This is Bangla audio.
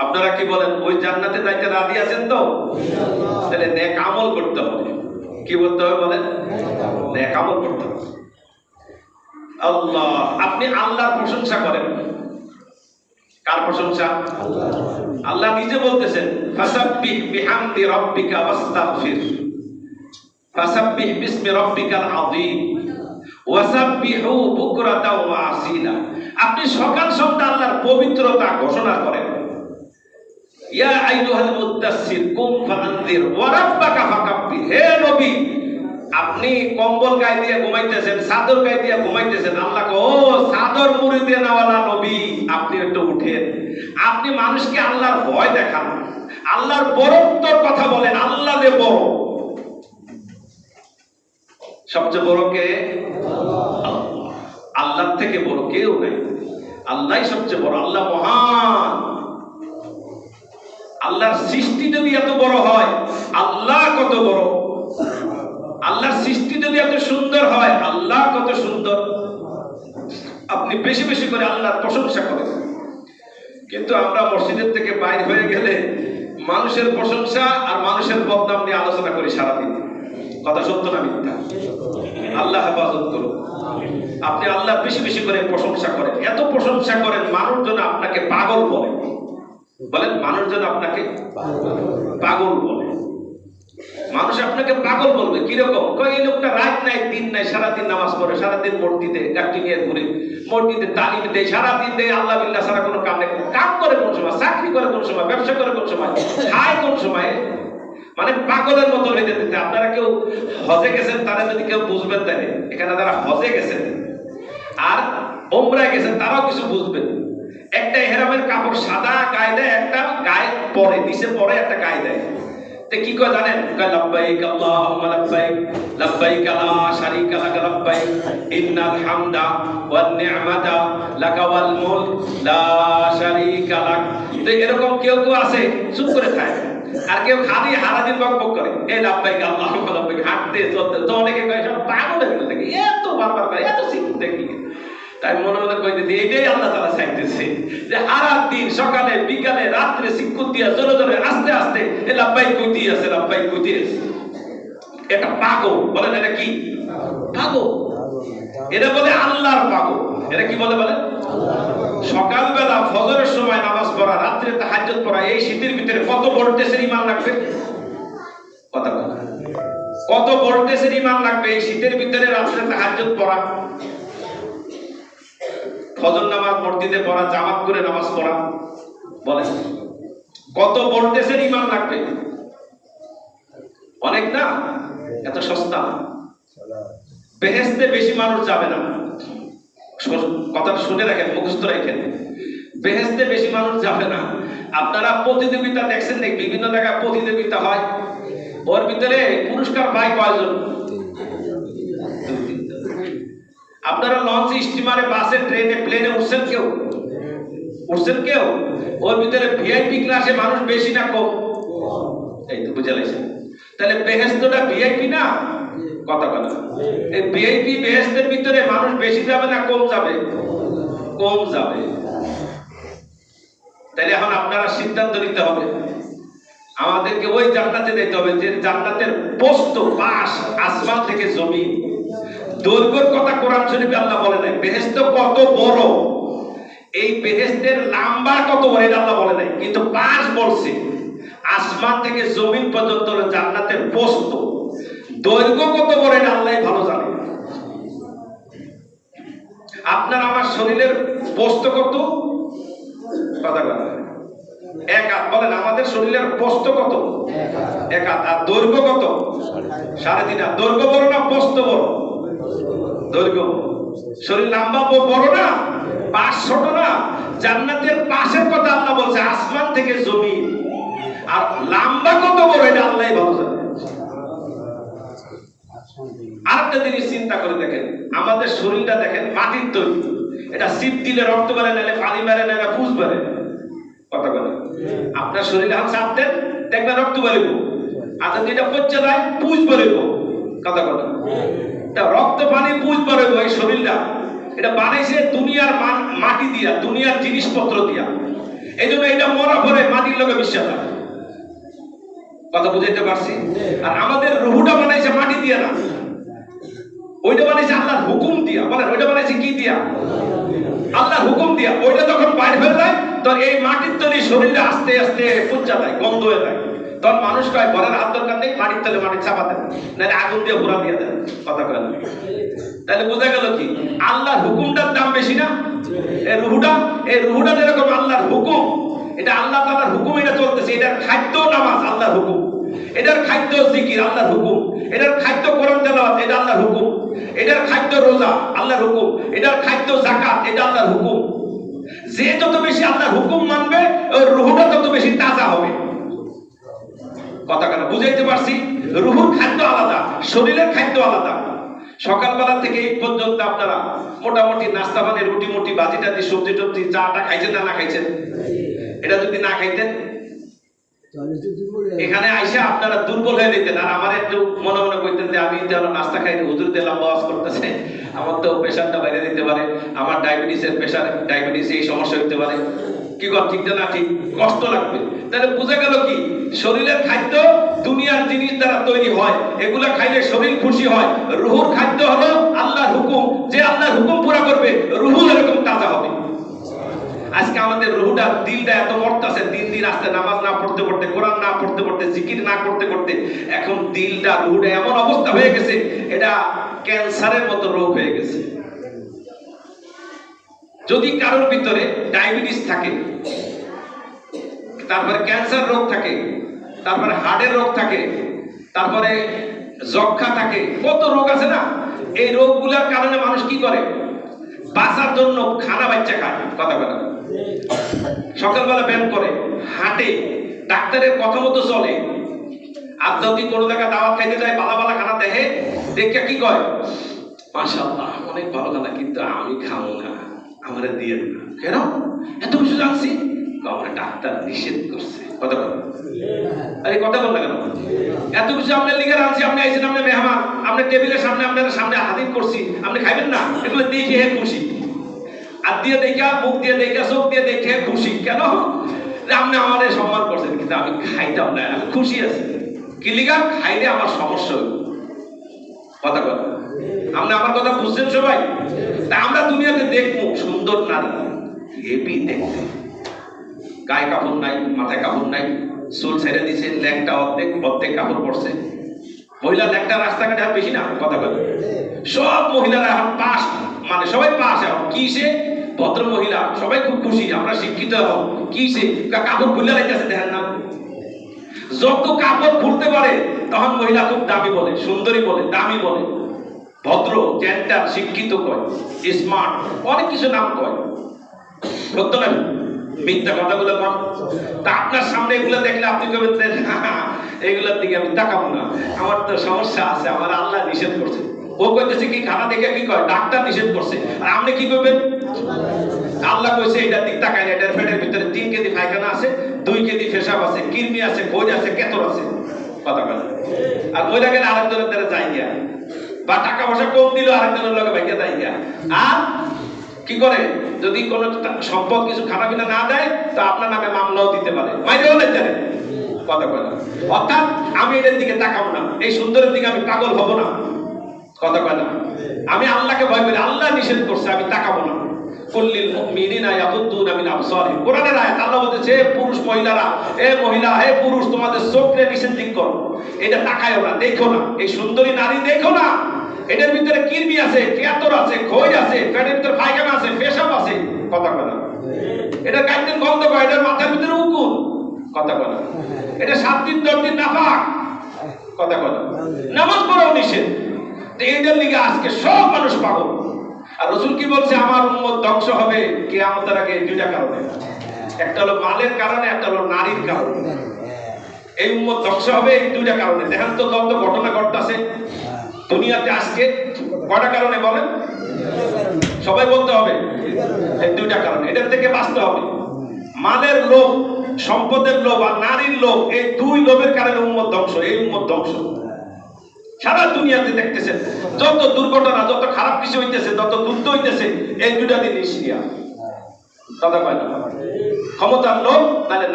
আপনারা কি বলেন, ওই জান্নাতে যাইতে রাজি আছেন তো? তাহলে নেক আমল করতে হবে। কি বলতে হবে বলেন? নেক আমল করতে হবে। আল্লাহ, আপনি আল্লাহর প্রশংসা করেন। কার প্রশংসা? আল্লাহ নিজে বলতেছেন, ফাসাব্বিহ বিহামদি ওয়াস্তাগফির। ফাসাব্বিহ বিসমি আযীম। ওয়াসাব্বিহু ওয়া আসিলা। আপনি সকাল সন্ধ্যা আল্লাহর পবিত্রতা ঘোষণা করেন। ইয়া আইয়ুহাল মুদ্দাসসির কুম ফাআনযির ওয়া রাব্বাকা হে নবী। আপনি কম্বল গায়ে দিয়ে ঘুমাইতেছেন, চাদর গায়ে দিয়ে ঘুমাইতেছেন, আল্লাহ ও চাদর মুড়ি দিয়ে নেওয়ালা নবী, আপনি একটু উঠেন। আপনি মানুষকে আল্লাহর ভয় দেখান আল্লাহর বরত্বর কথা বলেন, আল্লাহ যে বড়। সবচেয়ে বড় কে? আল্লাহ। থেকে বড় কেউ নেই। আল্লাহ সবচেয়ে বড়, আল্লাহ মহান। আল্লাহর সৃষ্টি যদি এত বড় হয়, আল্লাহ কত বড়? আল্লাহর সৃষ্টি যদি এত সুন্দর হয়, আল্লাহ কত সুন্দর? আপনি বেশি বেশি করে আল্লাহর প্রশংসা করেন। কিন্তু আমরা মসজিদের থেকে বাইর হয়ে গেলে মানুষের প্রশংসা আর মানুষের বদনাম নিয়ে আলোচনা করি সারাদিন। কথা সত্য না মিথ্যা? আল্লাহ হেফাজত করুন। আপনি আল্লাহ বেশি বেশি করে প্রশংসা করেন। এত প্রশংসা করেন, মানুষজন আপনাকে পাগল বলে। বলেন মানুষজন আপনাকে পাগল বলে। মানুষ আপনাকে পাগল বলবে, কীরকম? এই লোকটা রাত নাই, দিন নাই, সারাদিন নামাজ পড়ে, সারাদিন মসজিদে গাঠি নিয়ে ঘুরে, মসজিদে তালিম দেয়, সারাদিন দেয়, আল্লাহ বিল্লাহ সারা কোনো কাম নেই। কাম করে কোন সময়? চাকরি করে কোন সময়? ব্যবসা করে কোন সময়? খায় কোন সময়? মানে পাগলের মতো হয়ে যেতে আপনারা কেউ হজে গেছেন, তারা যদি কেউ বুঝবেন তাই এখানে যারা হজে গেছেন আর ওমরায় গেছেন, তারাও কিছু বুঝবেন। একটা এহরামের কাপড় সাদা গায়ে দেয়, একটা গায়ে পরে, নিচে পরে একটা গায়ে দেয়। তে কি কয় জানেন? আল্লাহুম্মা লা শারীকা লাক ইন্নাল হামদা ওয়ান নি'মাতা লাকা ওয়াল মুলক, লা শারীকা লাক। তো এরকম কেউ কেউ আছে, চুপ করে থাকে। আর কেউ খালি হারাদিন বকবক করে এই লাব্বাইক, আল্লাহুম্মা লাব্বাইক, হাঁটতে চলতে। তো অনেকে কয় সব পাগল হয়ে গেল এত বারবার করে, এত তাই মনে মনে কইতেছে এইটাই আল্লাহ তাআলা চাইতেছে যে সারা দিন সকালে, বিকালে, রাত্রে শিক্ষক দিয়া, জোরে জোরে, আস্তে আস্তে, এ লাব্বাই কইতেই আছে লাব্বাই কইতেই আছে। এটা পাগল। বলেন এটা কি? পাগল। এটা বলে আল্লাহর পাগল। এটা কি বলে বলে সকালবেলা ফজরের সময় নামাজ পড়া, রাত্রে তাহাজ্জুদ পড়া, এই শীতের ভিতরে কত ভোল্টেজের ইমান লাগবে? কথা বলে কত ভোল্টেজের ইমান লাগবে এই শীতের ভিতরে রাত্রে তাহাজ্জুদ পড়া? ফজর নামাজ মসজিদে পড়া, জামাত করে নামাজ পড়া, বলে। কত ভোল্টেজের ইমান লাগবে? অনেক না? এত সস্তা। বেহেস্তে বেশি মানুষ যাবে না। কথাটা শুনে রাখেন, মুখস্থ রাখেন। বেহেস্তে বেশি মানুষ যাবে না। আপনারা প্রতিযোগিতা দেখছেন বিভিন্ন জায়গায় প্রতিযোগিতা হয়। ওর ভিতরে পুরস্কার পায় কয়জন? আপনারা লঞ্চ স্টিমারে বাসে ট্রেনে প্লেনে উঠছেন কেউ? উঠছেন কেউ? ওর ভিতরে ভিআইপি ক্লাসে মানুষ বেশি না কম? এই তো বুঝে লাইছেন। তাহলে বেহেস্তটা ভিআইপি না? কথা কথা এই ভিআইপি বেহেস্তের ভিতরে মানুষ বেশি যাবে না কম যাবে? কম যাবে। তাহলে এখন আপনারা সিদ্ধান্ত নিতে হবে। আমাদেরকে ওই জান্নাতে যেতে হবে যে জান্নাতের পোস্ত পাশ আসমান থেকে জমিন দৈর্ঘ্যের কথা কোরআন শরীফে আল্লাহ বলে নাই। বেহেস্ত কত বড়? এই বেহেস্তের লাম্বা কত বড় এটা আল্লাহ বলে নাই। কিন্তু পাশ বলছে আসমান থেকে জমিন পর্যন্ত জান্নাতের পোস্ত। দৈর্ঘ্য কত বড় এটা আল্লাহ ভালো জানে। আপনার আমার শরীরের পোস্ত কত? কথা কথা এক হাত বলেন আমাদের শরীরের পোস্ত কত? এক হাত। আর দৈর্ঘ্য কত? সাড়ে তিন হাত। দৈর্ঘ্য বড় না পোস্ত বড়? দৈর্ঘ্য। শরীর লম্বা বড় না? পাশ ছোট না? জান্নাতের পাশের কথা আল্লাহ বলছে আসমান থেকে জমি। আর লম্বা কত বড় এটা আল্লাহ ভালো জানে। আরেকটা জিনিস চিন্তা করে দেখেন আমাদের শরীরটা দেখেন মাটির তৈরি। এটা শীত দিলে রক্ত বেড়ে নাহলে পানি বেড়ে নাহলে ফুস বেড়ে কথা আপনার শরীরে হাত দেখবেন রক্ত আচ্ছা কথা তা রক্ত পানি এই শরীরটা। এটা বানাইছে দুনিয়ার মাটি দিয়া, দুনিয়ার জিনিসপত্র দিয়া। এই জন্য এটা মরা পরে মাটির লোকে বিশ্বাস কথা বুঝাইতে পারছি? আর আমাদের রুহুটা বানাইছে মাটি দিয়া না। ওইটা বানাইছে আল্লাহর হুকুম দিয়া। বলেন, ওইটা বানাইছে কি দিয়া? আল্লাহর হুকুম দিয়া। ওইটা যখন বাইরে হয়ে যায় তখন এই মাটির তলে শরীরে আস্তে আস্তে দেয় গন্ধ হয়ে মানুষ কয়, ঘরের হাত দরকার নেই, মাটির তলে মাটি চাপা দেয় নাহলে আগুন দিয়ে ঘোরা দিয়ে দেয়। কথা কয় তাহলে বোঝা গেল কি? আল্লাহর হুকুমটার দাম বেশি না? এই রুহুটা এই রুহুটা যেরকম আল্লাহর হুকুম, এটা আল্লাহ তাআলার হুকুম এটা চলতেছে। এটার খাদ্য নামাজ, আল্লাহর হুকুম। এটার খাদ্য জিকির, আল্লাহর হুকুম। এটার খাদ্য কোরআন তেলাওয়াত, এটা আল্লাহর হুকুম। এটার খাদ্য রোজা, আল্লাহর হুকুম। এটার খাদ্য যাকাত, এটা আল্লাহর হুকুম। যে যত বেশি আল্লাহর হুকুম মানবে, ওর রুহুটা তত বেশি তাজা হবে। কথা কেন বুঝাইতে পারছি, রুহুর খাদ্য আলাদা, শরীরের খাদ্য আলাদা। সকালবেলা থেকে এই পর্যন্ত আপনারা মোটামুটি নাস্তা পানি রুটি মুটি বাজিটা দিয়ে সবজি টবজি চাটা খাইছেন না না খাইছেন? এটা যদি না খাইতেন এখানে আপনারা দুর্বল হয়ে যেতেন। আর আমার একটু মনে মনে করতেন যে, আমি যেন নাস্তা খাইনি হুজুর দিলাম করতেছে। আমার তো প্রেশারটা বাইরে দিতে পারে। আমার প্রেশার, ডায়াবেটিস এই সমস্যা হতে পারে। কি কর, ঠিক না ঠিক? কষ্ট লাগবে। তাহলে বোঝা গেল কি? শরীরের খাদ্য দুনিয়ার জিনিস দ্বারা তৈরি হয়। এগুলা খাইলে শরীর খুশি হয়। রুহুর খাদ্য হলো আল্লাহর হুকুম। যে আল্লাহর হুকুম পুরা করবে, রুহু এরকম তাজা হবে। আজকে আমাদের রুহুটা, দিলটা এত মরতাছে দিন দিন আস্তে নামাজ না পড়তে পড়তে, কোরআন না পড়তে পড়তে, জিকির না করতে করতে, এখন দিলটা, রুহুটা এমন অবস্থা হয়ে গেছে, এটা ক্যান্সারের মতো রোগ হয়ে গেছে। যদি কারোর ভিতরে ডায়াবেটিস থাকে, তারপরে ক্যান্সার রোগ থাকে, তারপরে হার্টের রোগ থাকে, তারপরে যক্ষা থাকে, কত রোগ আছে না? এই রোগগুলোর কারণে মানুষ কি করে? বাঁচার জন্য খানা বাচ্চা খায়, কথা বলে সকালবেলা ব্যায়াম করে, হাঁটে ডাক্তারের কথা মতো চলে। আর যদি কোনো জায়গা দাওয়াত খাইতে যায় বালা বালা খানা দেখে দেখে কি কয়? মাশাআল্লাহ, অনেক ভালো খানা, কিন্তু আমি খাব না, আমারে দিয়ে না। কেন? এত কিছু জানছি? আমার ডাক্তার নিষেধ করছে। কথা বল। আরে, কথা বল না কেন? এত কিছু আপনার লিখে আনছি আপনি আইছেন, আপনি মেহমান, আপনি টেবিলের সামনে, আপনার সামনে হাজির করছি, আপনি খাইবেন না, এগুলো দিয়ে খুশি। আর দিয়ে দেখা মুখ দিয়ে দেখা চোখ দিয়ে দেখে খুশি। কেন? আপনি আমাদের সম্মান করছেন, কিন্তু আমি খাইতাম না। আমি খুশি আছি। কি লিগা? খাইলে আমার সমস্যা হইব। কথা কথা আপনি আমার কথা বুঝছেন সবাই? তা আমরা দুনিয়াতে দেখব, সুন্দর নারী। হেভি দেখতে। গায়ে কাপড় নাই, মাথায় কাপড় নাই, চুল ছেড়ে দিছে ল্যাংটা অর্ধেক অর্ধেক কাপড় পরছে। মহিলা ল্যাংটা রাস্তাঘাটে আর বেশি না, কথা বলে সব মহিলারা এখন পাস মানে সবাই পাস এখন কিসে ভদ্র মহিলা সবাই খুব খুশি আমরা শিক্ষিত কিসে কা- কাপড় খুলে রাখতেছে দেখেন না। যত কাপড় খুলতে পারে তখন মহিলা খুব দামি বলে সুন্দরী বলে দামি বলে। ভদ্র জেন্টার শিক্ষিত কয় স্মার্ট অনেক কিছু নাম কয়। সত্য না? মিথ্যা কথাগুলো কন তা আপনার সামনে এগুলো দেখলে আপনি কবেন যে, এগুলোর দিকে আমি তাকাবো না। আমার তো সমস্যা আছে আমার আল্লাহ নিষেধ করছে। ও কইতেছে কি, খানা দেখে কি কয়? ডাক্তার নিষেধ করছে। আর আপনি কি করবেন? আল্লাহ কইছে এটার দিক না, এটার ভিতরে তিন কেজি পায়খানা আছে, দুই কেজি আছে কিরমি আছে আছে, কেতর আছে। কথা বলে আর গেলে আরেকজনের দ্বারা যাই গিয়া। বা টাকা পয়সা কম দিল আরেকজনের ভাইয়া যাই গিয়া। আর কি করে? যদি কোনো সম্পদ কিছু খারাপিনা না দেয়, তো আপনার নামে মামলাও দিতে পারে। মাইরেও কথা অর্থাৎ আমি এটার দিকে তাকাবো না। এই সুন্দরের দিকে আমি পাগল হব না। কথা না? আমি আল্লাহকে ভয় করি, আল্লাহ নিষেধ করছে, আমি তাকাবো না। কুল্লিল মুমিনিনা ইয়াগুদ্দুনা মিন আবসারিহিম। কোরআনের আয়াত, আল্লাহ বলতেছে পুরুষ মহিলারা হে মহিলা, হে পুরুষ, তোমাদের চোখকে নিষেধ দিক করো। এটা তাকায়ও না, দেখো না। এই সুন্দরী নারী দেখো না। এটার ভিতরে কিরমি আছে কেতর আছে, খই আছে পেটের ভিতরে পায়খানা আছে, পেশাব আছে। কথা কথা এটা গাইতেন গন্ধ করে এটার মাথার ভিতরে উকুন। কথা কথা এটা সাত দিন, দশ দিন নাপাক। কথা কথা নামাজ পড়াও নিষেধ। এইটার লিগে আজকে সব মানুষ পাগল। আর রসুল কি বলছে? আমার উম্মত ধ্বংস হবে কে আমাদের আগে দুইটা কারণে। একটা হলো মালের কারণে, একটা হলো নারীর কারণে। এই উম্মত ধ্বংস হবে এই দুইটা কারণে। দেখেন তো কত ঘটনা ঘটতেছে। দুনিয়াতে আজকে কটা কারণে বলেন? সবাই বলতে হবে। এই দুইটা কারণে। এটার থেকে বাঁচতে হবে। মালের লোভ, সম্পদের লোভ আর নারীর লোভ, এই দুই লোভের কারণে উম্মত ধ্বংস। এই উম্মত ধ্বংস। সারা দুনিয়াতে দেখতেছেন, যত দুর্ঘটনা, যত খারাপ কিছু হইতেছে, তত যুদ্ধ হইতেছে, এই দুটা দিন নিয়ে দাদা ক্ষমতার লোক নাহলে